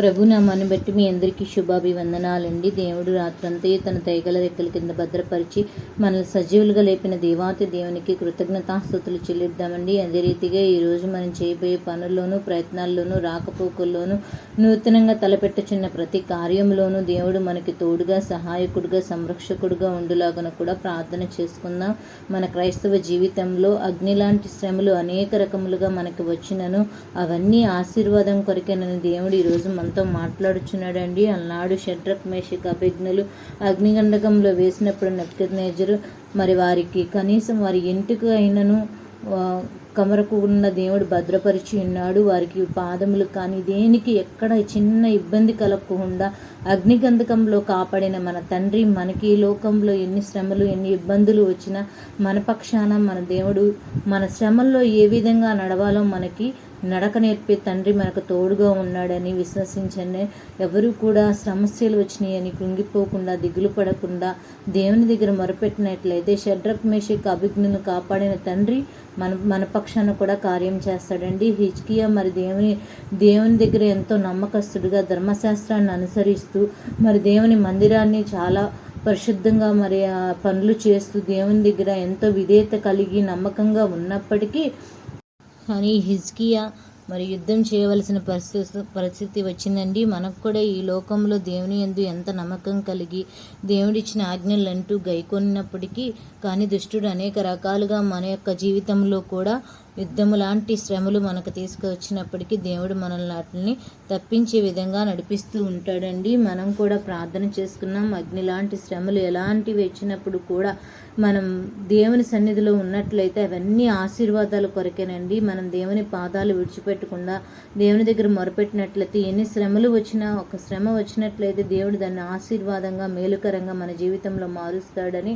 ప్రభు నామాన్ని బట్టి మీ అందరికీ శుభాభివందనాలండి. దేవుడు రాత్రంతా తన తైగల రెక్కల కింద భద్రపరిచి మనల్ని సజీవులుగా లేపిన దేవాతి దేవునికి కృతజ్ఞతాస్థుతులు చెల్లిద్దామండి. అదే రీతిగా ఈరోజు మనం చేయబోయే పనుల్లోనూ ప్రయత్నాల్లోనూ రాకపోకల్లోనూ నూతనంగా తలపెట్టుచున్న ప్రతి కార్యంలోనూ దేవుడు మనకి తోడుగా సహాయకుడుగా సంరక్షకుడుగా ఉండులాగన కూడా ప్రార్థన చేసుకుందాం. మన క్రైస్తవ జీవితంలో అగ్ని లాంటి శ్రమలు అనేక రకములుగా మనకు వచ్చినను అవన్నీ ఆశీర్వాదం కొరకేనని దేవుడు ఈరోజు మనతో మాట్లాడుచున్నాడండి. అన్నాడు షడ్రక్ మేషక్ అభిజ్ఞులు అగ్నిగండకంలో వేసినప్పుడు నెప్కనేజరు మరి వారికి కనీసం వారి ఇంటికి అయినను కమరకు ఉన్న దేవుడు భద్రపరిచి ఉన్నాడు. వారికి పాదములు కానీ దేనికి ఎక్కడ చిన్న ఇబ్బంది కలగకుండా అగ్నిగంధకంలో కాపాడిన మన తండ్రి మనకి ఈ లోకంలో ఎన్ని శ్రమలు ఎన్ని ఇబ్బందులు వచ్చినా మన పక్షాన మన దేవుడు మన శ్రమల్లో ఏ విధంగా నడవాలో మనకి నడక నేర్పే తండ్రి మనకు తోడుగా ఉన్నాడని విశ్వసించండి. ఎవరు కూడా సమస్యలు వచ్చినాయని కృంగిపోకుండా దిగులు పడకుండా దేవుని దగ్గర మొరపెట్టినట్లయితే షడ్రక్ మేషక్ అభిజ్ఞను కాపాడిన తండ్రి మన మన పక్షాన కూడా కార్యం చేస్తాడండి. హిజ్కియా మరి దేవుని దేవుని దగ్గర ఎంతో నమ్మకస్తుడిగా ధర్మశాస్త్రాన్ని అనుసరిస్తూ మరి దేవుని మందిరాన్ని చాలా పరిశుద్ధంగా మరి పనులు చేస్తూ దేవుని దగ్గర ఎంతో విధేయత కలిగి నమ్మకంగా ఉన్నప్పటికీ కానీ హిజ్కియా మరి యుద్ధం చేయవలసిన పరిస్థితి పరిస్థితి వచ్చిందండి. మనకు కూడా ఈ లోకంలో దేవుని ఎందు ఎంత నమ్మకం కలిగి దేవుడిచ్చిన ఆజ్ఞలు అంటూ గైకొన్నప్పటికీ కానీ దుష్టుడు అనేక రకాలుగా మన యొక్క జీవితంలో కూడా యుద్ధము లాంటి శ్రమలు మనకు తీసుకొచ్చినప్పటికీ దేవుడు మనల్ని వాటిని తప్పించే విధంగా నడిపిస్తూ ఉంటాడండి. మనం కూడా ప్రార్థన చేసుకున్నాం. అగ్ని లాంటి శ్రమలు ఎలాంటివి వచ్చినప్పుడు కూడా మనం దేవుని సన్నిధిలో ఉన్నట్లయితే అవన్నీ ఆశీర్వాదాల కొరకేనండి. మనం దేవుని పాదాలు విడిచిపెట్టకుండా దేవుని దగ్గర మొరపెట్టినట్లయితే ఎన్ని శ్రమలు వచ్చినా ఒక శ్రమ వచ్చినట్లయితే దేవుడు దాన్ని ఆశీర్వాదంగా మేలుకరంగా మన జీవితంలో మారుస్తాడని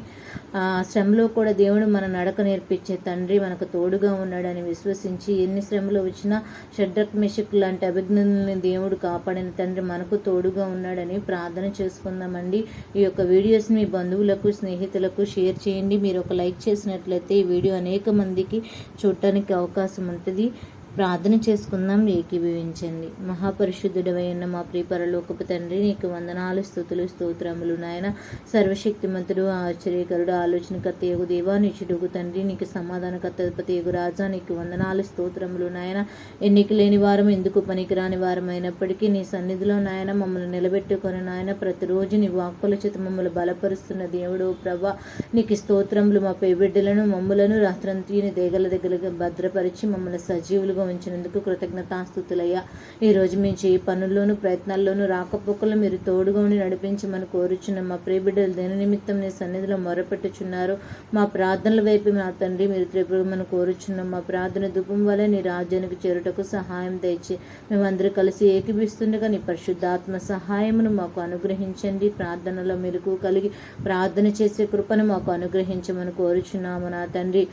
ఆ శ్రమలో కూడా దేవుడు మన నడక నేర్పించే తండ్రి మనకు తోడుగా ఉన్నాడని విశ్వసించి ఎన్ని శ్రమలు వచ్చినా షడ్రక్ మిషక్ లాంటి అభిజ్ఞుల్ని దేవుడు కాపాడిన తండ్రి మనకు తోడుగా ఉన్నాడని ప్రార్థన చేసుకుందామండి. ఈ యొక్క వీడియోస్ మీ బంధువులకు స్నేహితులకు షేర్ చేయండి. మీరు ఒక లైక్ చేసినట్లయితే ఈ వీడియో అనేక మందికి చూడటానికి అవకాశం ఉంటుంది. ప్రార్థన చేసుకుందాం ఏకీభవించండి. మహాపరిశుద్ధుడవై ఉన్న మా ప్రియపరలోకపు తండ్రి నీకు వందనాలు స్థుతులు స్తోత్రములు నాయన. సర్వశక్తిమంతుడు ఆశ్చర్యకరుడు ఆలోచనకర్త యగు దేవా నిచుడుగు తండ్రి నీకు సమాధానకర్త యగు రాజా నీకు వందనాలు స్తోత్రములు నాయన. ఎన్నిక లేని వారం ఎందుకు పనికిరాని వారం అయినప్పటికీ నీ సన్నిధిలో నాయన మమ్మల్ని నిలబెట్టుకొని నాయన ప్రతిరోజు నీ వాక్కుల చేత మమ్మల్ని బలపరుస్తున్న దేవుడు ప్రభా నీకు స్తోత్రములు మా పేబిడ్డలను మమ్ములను రాత్రంతీని దేగల దగ్గర భద్రపరిచి మమ్మల్ని సజీవులుగా అనుభవించినందుకు కృతజ్ఞతాస్తుతులయ్యా ఈరోజు మేము చేయి పనుల్లోనూ ప్రయత్నాల్లోనూ రాకపోకలు మీరు తోడుగా ఉండి నడిపించమని కోరుచున్న మా ప్రియబిడ్డలు దేని నిమిత్తం నీ సన్నిధిలో మొరపెట్టుచున్నారు. మా ప్రార్థనల వైపు నా తండ్రి మీరు త్రిపురమని కోరుచున్నాం మా ప్రార్థన ధూపం వలె నీ రాజ్యానికి చేరుటకు సహాయం తెచ్చి మేమందరూ కలిసి ఏకీపిస్తుండగా నీ పరిశుద్ధాత్మ సహాయమును మాకు అనుగ్రహించండి. ప్రార్థనలో మెలకు కలిగి ప్రార్థన చేసే కృపను మాకు అనుగ్రహించమని కోరుచున్నాము నా తండ్రి.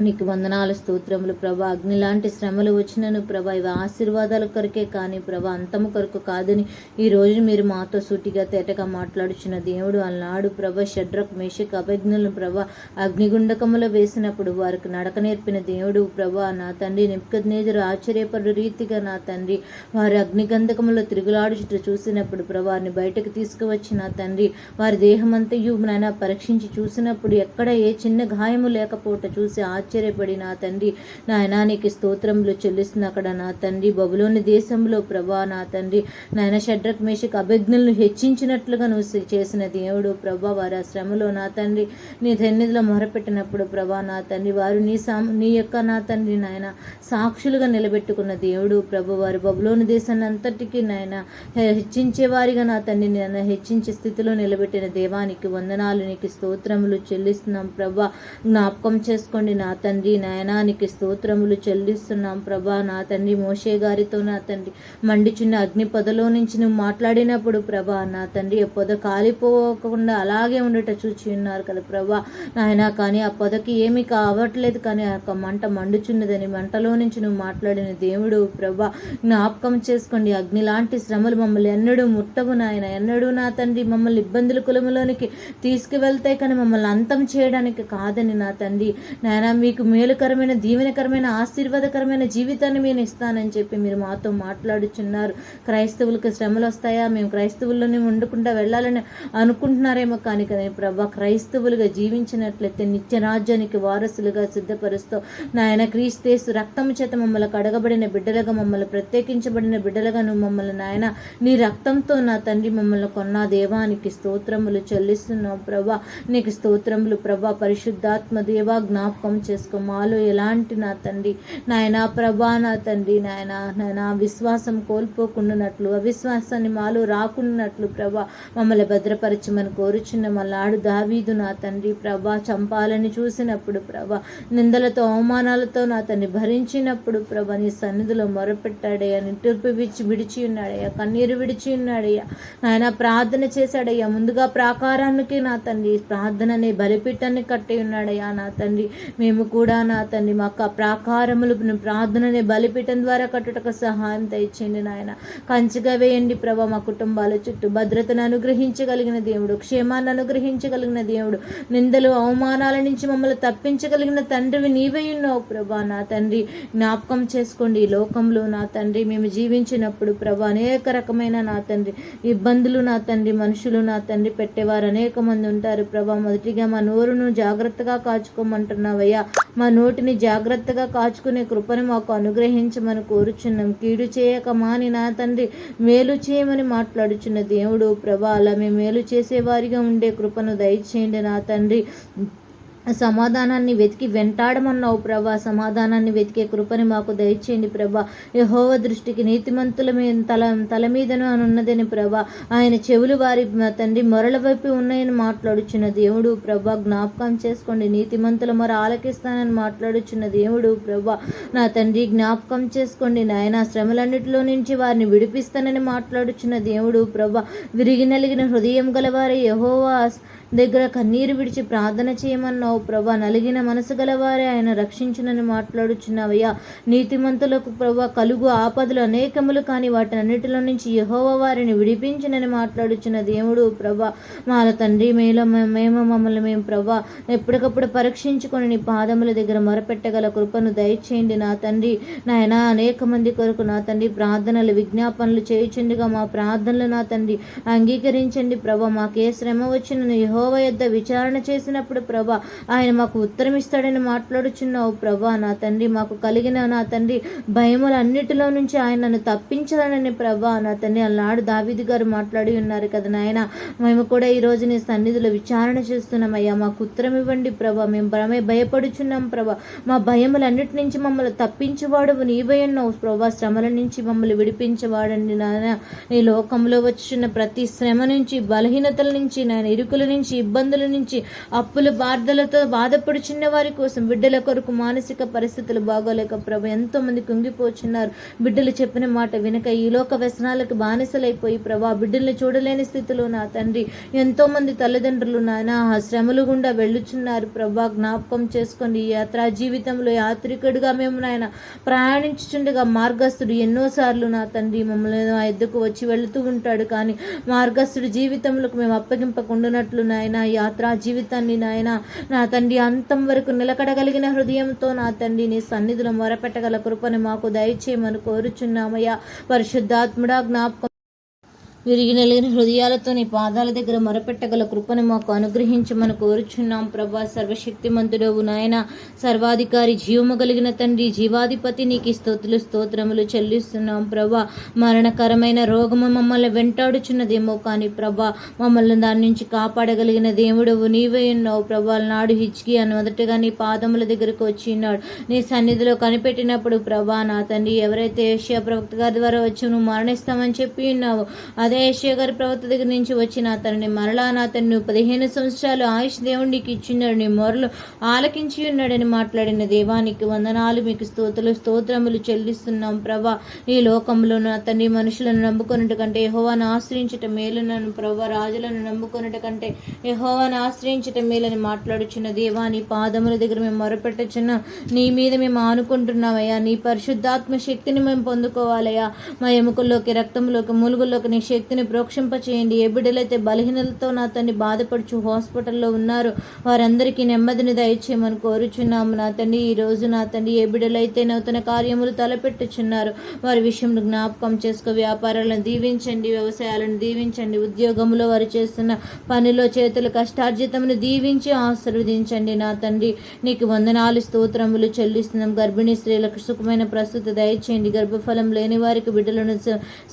నీకు వందనాలు స్తోత్రములు ప్రభా. అగ్ని లాంటి శ్రమలు వచ్చినను ప్రభా. ఇవి ఆశీర్వాదాల కొరకే కానీ ప్రభా అంతము కొరకు కాదని ఈ రోజు మీరు మాతో సూటిగా తేటగా మాట్లాడుచున్న దేవుడు అలనాడు ప్రభ. షడ్రక్ మేషక్ అభిజ్ఞులను ప్రభ. అగ్నిగుండకములో వేసినప్పుడు వారికి నడక నేర్పిన దేవుడు ప్రభా. నా తండ్రి నిపుకజ్నేజరు ఆశ్చర్యపడు రీతిగా నా తండ్రి. వారి అగ్నిగంధకములో తిరుగులాడుచుట చూసినప్పుడు ప్రభాని బయటకు తీసుకువచ్చి నా తండ్రి. వారి దేహమంతయు నాయన పరీక్షించి చూసినప్పుడు ఎక్కడ ఏ చిన్న గాయము లేకపోవట చూసి ఆశ్చర్యపడి నా తండ్రి నాయనా నీకు స్తోత్రంలో చెల్లిస్తున్న అక్కడ నా తండ్రి బబులోని దేశంలో ప్రభా నా తండ్రి నాయన షడ్రక్ మేషక్ అభిజ్ఞలను హెచ్చించినట్లుగా నువ్వు చేసిన దేవుడు ప్రభా వారి ఆ శ్రమలో నా తండ్రి నీ సన్నిధిలో మొరపెట్టినప్పుడు ప్రభా నా తండ్రి వారు నీ సా నీ యొక్క నా తండ్రి నాయన సాక్షులుగా నిలబెట్టుకున్న దేవుడు ప్రభు వారు బబులోని దేశాన్ని అంతటికీ నాయన హెచ్చించే వారిగా నా తండ్రి నాయన హెచ్చించే స్థితిలో నిలబెట్టిన దేవానికి వందనాలు నీకు స్తోత్రములు చెల్లిస్తున్నాం ప్రభా. జ్ఞాపకం చేసుకోండి నా తండ్రి నయనానికి స్తోత్రములు చెల్లిస్తున్నాం. ప్రభా నా తండ్రి మోషే గారితో నా తండ్రి మండిచున్న అగ్ని పొదలో నుంచి నువ్వు మాట్లాడినప్పుడు ప్రభా నా తండ్రి ఆ పొద కాలిపోకుండా అలాగే ఉండట చూచి ఉన్నారు కదా ప్రభా. నాయన కానీ ఆ పొదకి ఏమీ కావట్లేదు కానీ ఆ యొక్క మంట మండుచున్నదని మంటలో నుంచి నువ్వు మాట్లాడిన దేవుడు ప్రభా జ్ఞాపకం చేసుకోండి. అగ్ని లాంటి శ్రమలు మమ్మల్ని ఎన్నడూ ముట్టవు నాయన. ఎన్నడూ నా తండ్రి మమ్మల్ని ఇబ్బందుల కులములోనికి తీసుకువెళ్తాయి కానీ మమ్మల్ని అంతం చేయడానికి కాదని నా తండ్రి. నాయన మీకు మేలుకరమైన దీవెనకరమైన ఆశీర్వాదకరమైన జీవితాన్ని నేను ఇస్తానని చెప్పి మీరు మాతో మాట్లాడుచున్నారు. క్రైస్తవులకు శ్రమలు వస్తాయా? మేము క్రైస్తవుల్లోనే వండుకుంటా వెళ్ళాలని అనుకుంటున్నారేమో కానీ కదా ప్రభా క్రైస్తవులుగా జీవించినట్లయితే నిత్యరాజ్యానికి వారసులుగా సిద్ధపరుస్తూ నాయన క్రీస్తేసు రక్తము చేత మమ్మల్ని కడగబడిన బిడ్డలుగా మమ్మల్ని ప్రత్యేకించబడిన బిడ్డలుగా నువ్వు మమ్మల్ని నాయన నీ రక్తంతో నా తండ్రి మమ్మల్ని కొన్న దేవానికి స్తోత్రములు చెల్లిస్తున్నావు ప్రభా. నీకు స్తోత్రములు ప్రభా పరిశుద్ధాత్మ దేవా జ్ఞాపకం చేసుకో. మాలో ఎలాంటి నా తండ్రి? నాయన ప్రభా నా తండ్రి నాయన నాయన విశ్వాసం కోల్పోకుండానట్లు అవిశ్వాసాన్ని మాలో రాకుండానట్లు ప్రభా మమ్మల్ని భద్రపరచమని కోరుచున్న మళ్ళాడు దావీదు నా తండ్రి ప్రభా చంపాలని చూసినప్పుడు ప్రభా నిందలతో అవమానాలతో నా తండ్రి భరించినప్పుడు ప్రభా నీ సన్నిధిలో మొరపెట్టాడయ్యా నిట్టూర్పు విడిచి విడిచి ఉన్నాడయ్యా కన్నీరు విడిచి ఉన్నాడయ్యా. నాయన ప్రార్థన చేశాడయ్యా ముందుగా ప్రాకారానికి నా తండ్రి ప్రార్థన అనే బలిపీఠాన్ని కట్టి ఉన్నాడయ్యా నా తండ్రి. మేము కూడా నా తండ్రి మాకు ప్రాకారములు ప్రార్థనని బలిపీఠం ద్వారా కట్టుటకు సహాయం తెచ్చండి నాయన. కంచిగా వేయండి ప్రభా మా కుటుంబాల చుట్టూ. భద్రతను అనుగ్రహించగలిగిన దేవుడు క్షేమాన్ని అనుగ్రహించగలిగిన దేవుడు. నిందలు అవమానాల నుంచి మమ్మల్ని తప్పించగలిగిన తండ్రివి నీవే ఉన్నావు ప్రభా నా తండ్రి. జ్ఞాపకం చేసుకోండి ఈ లోకంలో నా తండ్రి. మేము జీవించినప్పుడు ప్రభా అనేక రకమైన నా తండ్రి. ఇబ్బందులు నా తండ్రి మనుషులు నా తండ్రి పెట్టేవారు అనేక మంది ఉంటారు ప్రభా. మొదటిగా మా నోరును జాగ్రత్తగా కాచుకోమంటున్నావయ్యా. మా నోటిని జాగ్రత్తగా కాచుకునే కృపను మాకు అనుగ్రహించమని కోరుచున్నాం. కీడు చేయక మాని నా తండ్రి మేలు చేయమని మాట్లాడుచున్న దేవుడు ప్రభా అలా మేము మేలు చేసేవారిగా ఉండే కృపను దయచేయండి నా తండ్రి. సమాధానాన్ని వెతికి వెంటాడమన్నావు ప్రభా. సమాధానాన్ని వెతికే కృపని మాకు దయచేయండి ప్రభా. యహోవ దృష్టికి నీతిమంతుల మీద తల తల మీదను అని ఉన్నదని ప్రభా. ఆయన చెవులు వారి తండ్రి మొరల వైపు ఉన్నాయని మాట్లాడుచున్న దేవుడు ప్రభా. జ్ఞాపకం చేసుకోండి. నీతిమంతుల మొర ఆలకిస్తానని మాట్లాడుచున్న దేవుడు ప్రభా. నా తండ్రి జ్ఞాపకం చేసుకోండి. నాయన శ్రమలన్నిటిలో నుంచి వారిని విడిపిస్తానని మాట్లాడుచున్న దేవుడు ప్రభా. విరిగి నలిగిన హృదయం గలవారి యహోవా దగ్గర కన్నీరు విడిచి ప్రార్థన చేయమన్నావు ప్రభా. నలిగిన మనసు గలవారే ఆయన రక్షించునని మాట్లాడుచున్నావయ్యా. నీతిమంతులకు ప్రభా కలుగు ఆపదలు అనేకములు కానీ వాటన్నిటిలో నుంచి యహోవ వారిని విడిపించునని మాట్లాడుచున్న దేవుడు ప్రభా. మా తండ్రి మేలో మేము మమ్మల్ని మేము ప్రభా ఎప్పటికప్పుడు పరీక్షించుకొని నీ పాదముల దగ్గర మొరపెట్టగల కృపను దయచేయండి నా తండ్రి. నాయన అనేక మంది కొరకు నా తండ్రి ప్రార్థనలు విజ్ఞాపనలు చేయుచుండగా మా ప్రార్థనలు నా తండ్రి అంగీకరించండి ప్రభా. మాకే శ్రమ వచ్చిన యహో యహోవ యొద్ద విచారణ చేసినప్పుడు ప్రభా ఆయన మాకు ఉత్తరం ఇస్తాడని మాట్లాడుచున్నావు ప్రభా. నా తండ్రి మాకు కలిగిన నా తండ్రి భయములన్నిటిలో నుంచి ఆయన నన్ను తప్పించాలని ప్రభా. నా తండ్రి అలనాడు దావిది గారు మాట్లాడి ఉన్నారు కదా నాయన. మేము కూడా ఈరోజు నీ సన్నిధిలో విచారణ చేస్తున్నామయ్యా మాకు ఉత్తరం ఇవ్వండి ప్రభా. మేము భ్రమే భయపడుచున్నాం ప్రభా. మా భయములన్నిటి నుంచి మమ్మల్ని తప్పించేవాడు నీవై ఉన్నావు ప్రభా. శ్రమల నుంచి మమ్మల్ని విడిపించేవాడండి నాయన. ఈ లోకంలో వచ్చిన ప్రతి శ్రమ నుంచి బలహీనతల నుంచి నాయన ఇరుకుల నుంచి నుంచి ఇబ్బందుల నుంచి అప్పుల బాధలతో బాధపడుచున్న వారి కోసం బిడ్డల కొరకు మానసిక పరిస్థితులు బాగోలేక ప్రభు ఎంతోమంది కుంగిపోచున్నారు. బిడ్డలు చెప్పిన మాట వినక ఈ లోక వ్యసనాలకు బానిసలైపోయి ప్రభా బిడ్డల్ని చూడలేని స్థితిలో నా తండ్రి. ఎంతోమంది తల్లిదండ్రులు నాయన ఆ శ్రమలు గుండా వెళ్ళుచున్నారు ప్రభా జ్ఞాపకం చేసుకొని ఈ యాత్రా జీవితంలో యాత్రికుడిగా మేము నాయన ప్రయాణించుచుండగా మార్గస్థుడు ఎన్నోసార్లు నా తండ్రి మమ్మల్ని ఆ ఎద్దుకు వచ్చి వెళుతూ ఉంటాడు. కానీ మార్గస్థుడు జీవితంలోకి మేము అప్పగింపకుండానట్లు నాయన యాత్రా జీవితాన్ని నాయన నా తండ్రి అంతం వరకు నిలకడగలిగిన హృదయంతో నా తండ్రి నీ సన్నిధిలో మొరపెట్టగల కృపను మాకు దయచేయమని కోరుచున్నామయ్యా. పరిశుద్ధాత్ముడా జ్ఞాపకం విరిగి నలిగిన హృదయాలతో నీ పాదాల దగ్గర మొరపెట్టగల కృపను మాకు అనుగ్రహించమని కోరుచున్నాం ప్రభా. సర్వశక్తిమంతుడవు నాయన సర్వాధికారి జీవము కలిగిన తండ్రి జీవాధిపతి నీకు స్తోతులు స్తోత్రములు చెల్లిస్తున్నాం ప్రభా. మరణకరమైన రోగము మమ్మల్ని వెంటాడుచున్నదేమో కానీ ప్రభా మమ్మల్ని దాని నుంచి కాపాడగలిగిన దేవుడవు నీవే ఉన్నావు ప్రభా. నాడు హిచ్కి అని మొదటగా నీ పాదముల దగ్గరకు వచ్చి ఉన్నాడు నీ సన్నిధిలో కనిపెట్టినప్పుడు ప్రభా నా తండ్రి ఎవరైతే ఏషియా ప్రవక్త గారి ద్వారా వచ్చి నువ్వు మరణిస్తామని చెప్పి ఉన్నావు అదే ఏషియా గారి ప్రవక్త దగ్గర నుంచి వచ్చిన అతనిని మరలా అతన్ని పదిహేను సంవత్సరాలు ఆయుష్ దేవుడికి ఇచ్చినాడు నీ మొరలు ఆలకించి ఉన్నాడని మాట్లాడిన దేవానికి వందనాలు. మీకు స్తోతులు స్తోత్రములు చెల్లిస్తున్నాం ప్రభా. ఈ లోకంలోనూ అతన్ని మనుషులను నమ్ముకున్నట్టు కంటే యహోవాను ఆశ్రయించట మేలునను ప్రభా. రాజులను నమ్ముకున్నట్టు కంటే యహోవాను ఆశ్రయించట మేలని మాట్లాడుచున్న దేవాని పాదముల దగ్గర మేము మొరపెట్టుచున్న. నీ మీద మేము ఆనుకుంటున్నామయ్యా. నీ పరిశుద్ధాత్మ శక్తిని మేము పొందుకోవాలయ్యా. మా ఎముకల్లోకి రక్తంలోకి మూలుగుల్లోకి నీ శక్తిని ప్రోక్షింప చేయండి ఏ బిడ్డలైతే బలహీనలతో నా తండ్రి బాధపడుచు హాస్పిటల్లో ఉన్నారు. వారందరికీ నెమ్మదిని దయచేయమని కోరుచున్నాము. నా తండ్రి ఈ రోజు నా తండ్రి ఏ బిడ్డలైతే నూతన కార్యములు తలపెట్టుచున్నారు. వారి విషయంలో జ్ఞాపకం చేసుకో. వ్యాపారాలను దీవించండి. వ్యవసాయాలను దీవించండి. ఉద్యోగంలో వారు చేస్తున్న పనిలో చేతుల కష్టార్జితమును దీవించి ఆశీర్వదించండి. నా తండ్రి నీకు వందనాలు స్తోత్రములు చెల్లిస్తున్నాం. గర్భిణీ స్త్రీలకు సుఖమైన ప్రస్తుత దయచేయండి. గర్భఫలం లేని వారికి బిడ్డలను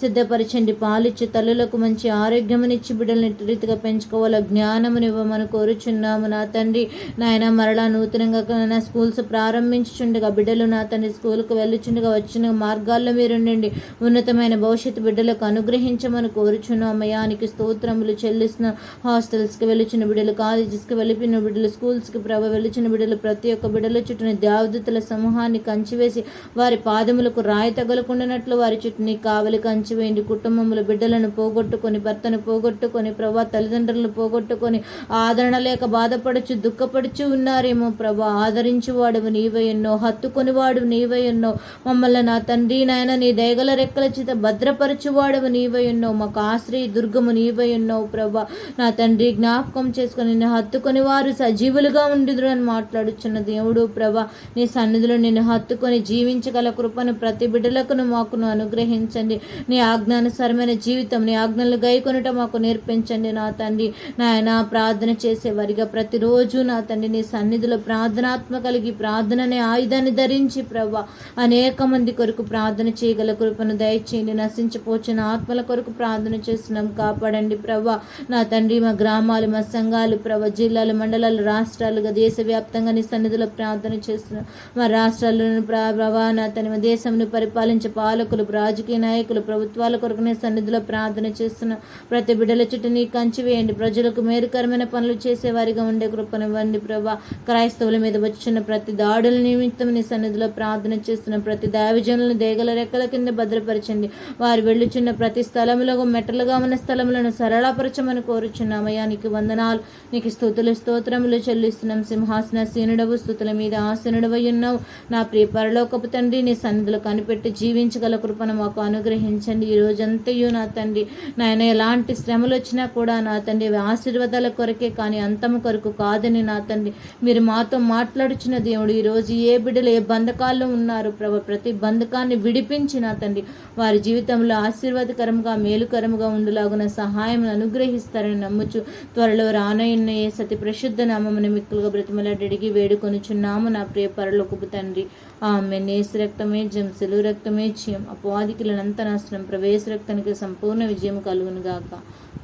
సిద్ధపరచండి. పాలిచ్చి తల్లులకు మంచి ఆరోగ్యమునిచ్చి బిడ్డలను రీతిగా పెంచుకోవాలో జ్ఞానమునివ్వమని కోరుచున్నాము నా తండ్రి. నాయన మరలా నూతనంగా నా స్కూల్స్ ప్రారంభించుచుండగా బిడ్డలు నా తండ్రి స్కూల్కు వెళ్ళుచుండగా వచ్చిన మార్గాల్లో మీరుండండి. ఉన్నతమైన భవిష్యత్తు బిడ్డలకు అనుగ్రహించమని కోరుచున్నాం అమ్మయానికి స్తోత్రములు చెల్లిస్తున్న. హాస్టల్స్కి వెళ్ళుచున్న బిడ్డలు కాలేజెస్కి వెళ్ళిపోయిన బిడ్డలు స్కూల్స్కి ప్రభ వెళ్ళుచున్న బిడ్డలు ప్రతి ఒక్క బిడ్డల చుట్టూని దేవదూతల సమూహాన్ని కంచివేసి వారి పాదములకు రాయి తగలకుండానట్లు వారి చుట్టూ కావలి కంచివేయండి. కుటుంబముల బిడ్డలను పోగొట్టుకొని భర్తను పోగొట్టుకొని ప్రభా తల్లిదండ్రులను పోగొట్టుకొని ఆదరణ లేక బాధపడుచు దుఃఖపడుచు ఉన్నారేమో ప్రభా. ఆదరించు నీవే ఎన్నో హత్తుకొని వాడు నీవై ఎన్నో. మమ్మల్ని నా తండ్రి నాయన నీ దయగల రెక్కల చేత భద్రపరచువాడు నీవే ఎన్నో. మాకు ఆశ్రయ దుర్గము నీవే ఎన్నో ప్రభా. నా తండ్రి జ్ఞాపకం చేసుకొని నిన్ను హత్తుకొని వారు సజీవులుగా ఉండుదురు అని మాట్లాడుచున్న దేవుడు ప్రభా నీ సన్నిధిలో నిన్ను హత్తుకొని జీవించగల కృపను ప్రతి బిడ్డలకును మాకును అనుగ్రహించండి. నీ ఆజ్ఞానుసారమైన జీవితం నీ ఆజ్ఞలు గైకొనుట మాకు నేర్పించండి నా తండ్రి. నాయన ప్రార్థన చేసేవారిగా ప్రతిరోజు నా తండ్రి నీ సన్నిధిలో ప్రార్థనాత్మ కలిగి ప్రార్థననే ఆయుధాన్ని ధరించి ప్రభా అనేక మంది కొరకు ప్రార్థన చేయగల కృపను దయచేయండి. నశించిపోచిన ఆత్మల కొరకు ప్రార్థన చేస్తున్నాం. కాపాడండి ప్రభా. నా తండ్రి మా గ్రామాలు మా సంఘాలు ప్రభా జిల్లాలు మండలాలు రాష్ట్రాలుగా దేశవ్యాప్తంగా నీ సన్నిధిలో ప్రార్థన చేస్తున్నాం. మా రాష్ట్రాలను ప్రభా నా తన మా దేశంను పరిపాలించే పాలకులు రాజకీయ నాయకులు ప్రభుత్వాల కొరకు నీ సన్నిధిలో ప్రార్థన ప్రార్థన చేస్తున్న ప్రతి బిడ్డల చుట్టూ నీ కంచి వేయండి. ప్రజలకు మేలుకరమైన పనులు చేసేవారిగా ఉండే కృపనివ్వండి ప్రభా. క్రైస్తవుల మీద వచ్చిన ప్రతి దాడుల నిమిత్తం నీ సన్నిధిలో ప్రార్థన చేస్తున్న ప్రతి దావిజనులను దేగల రెక్కల కింద భద్రపరచండి. వారు వెళ్ళుచున్న ప్రతి స్థలములో మెట్టలుగా ఉన్న స్థలములను సరళపరచమని కోరుచున్నామయ్యా. నీకు వందనాలు. నీకు స్థుతులు స్తోత్రములు చెల్లిస్తున్నాం. సింహాసన సీనుడవు స్థుతుల మీద ఆసనుడవై ఉన్నావు. నా ప్రియ పరలోకపు తండ్రి నీ సన్నిధిలో కనిపెట్టి జీవించగల కృపను మాకు అనుగ్రహించండి. ఈ రోజంతయు నా తండ్రి. నాయన ఎలాంటి శ్రమలు వచ్చినా కూడా నా తండ్రి ఆశీర్వాదాల కొరకే కానీ అంతము కొరకు కాదని నా తండ్రి. మీరు మాతో మాట్లాడుచున్న దేవుడు ఈరోజు ఏ బిడ్డలు ఏ బంధకాల్లో ఉన్నారు ప్రభు ప్రతి బంధకాన్ని విడిపించి నా తండ్రి. వారి జీవితంలో ఆశీర్వాదకరంగా మేలుకరముగా ఉండలాగున సహాయం అనుగ్రహిస్తారని నమ్ముచు త్వరలో రానయ్యున్న ఏ సతి ప్రసిద్ధ నామమున మిక్కులుగా బ్రతిమలాడిగి వేడుకొనుచున్నాము నా ప్రియ పరలోకపు తండ్రి. ఆమె నేసు రక్తమే జంసెలు రక్తమే చీయం అపవాదికులనంత నాశనం ప్రవేశ రక్తానికి సంపూర్ణ విజయం కలుగునుగాక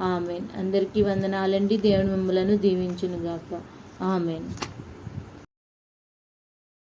ఆమెన్. అందరికీ వందనాలండి. దేవుని మిమ్మలను దీవించునుగాక ఆమెన్.